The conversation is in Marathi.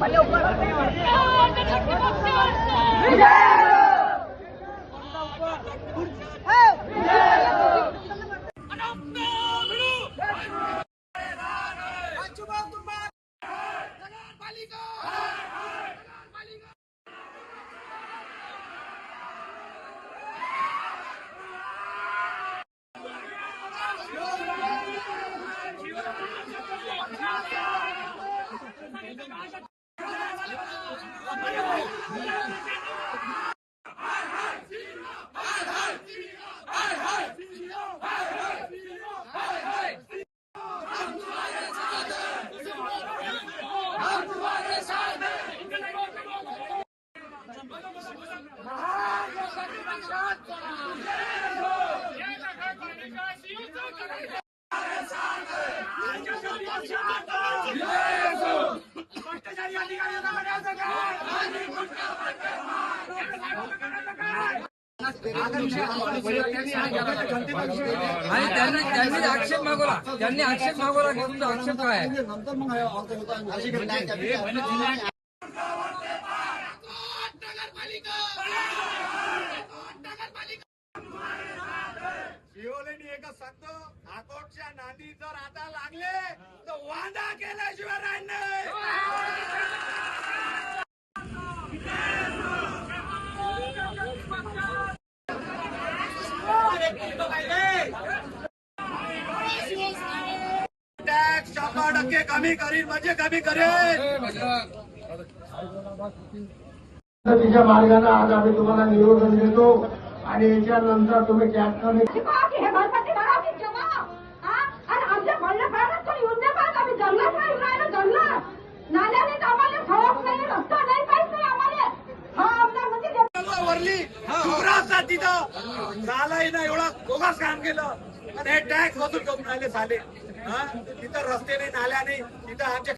बने ऊपर आणि त्यांनी त्यांनी आक्षेप मागवला. त्यांनी आक्षेप मागवला की तुमचा आक्षेप काय आहे? एकच सांगतो आकोटच्या नांदी जर आता लागले तर वांदा केल्याशिवाय राहणार नाही. टॅक्स शंभर टक्के कमी करीन म्हणजे कमी करेन. तिच्या मार्गाने आज आम्ही तुम्हाला निरोधन देतो आणि याच्यानंतर तुम्ही टॅक्स कमी शिकवा की हे गणपती घरात जेव्हा हा आणि आमच्या म्हणलं पाहिजे कोणी येऊन नाही पाहिजे आम्ही जंगलात नाही राहिलं जंगलात नाल्याने तर आम्हाला सवक नाही रस्ता नाही पाहिजे आम्हाला हा आमदार म्हणजे वापरली वरली तिथं. झालंही ना एवढा बोगस काम केलं. पण हे टॅक्स वसूल करून राहिले झाले हा? तिथं रस्ते नाही नाल्या नाही. तिथं आमच्या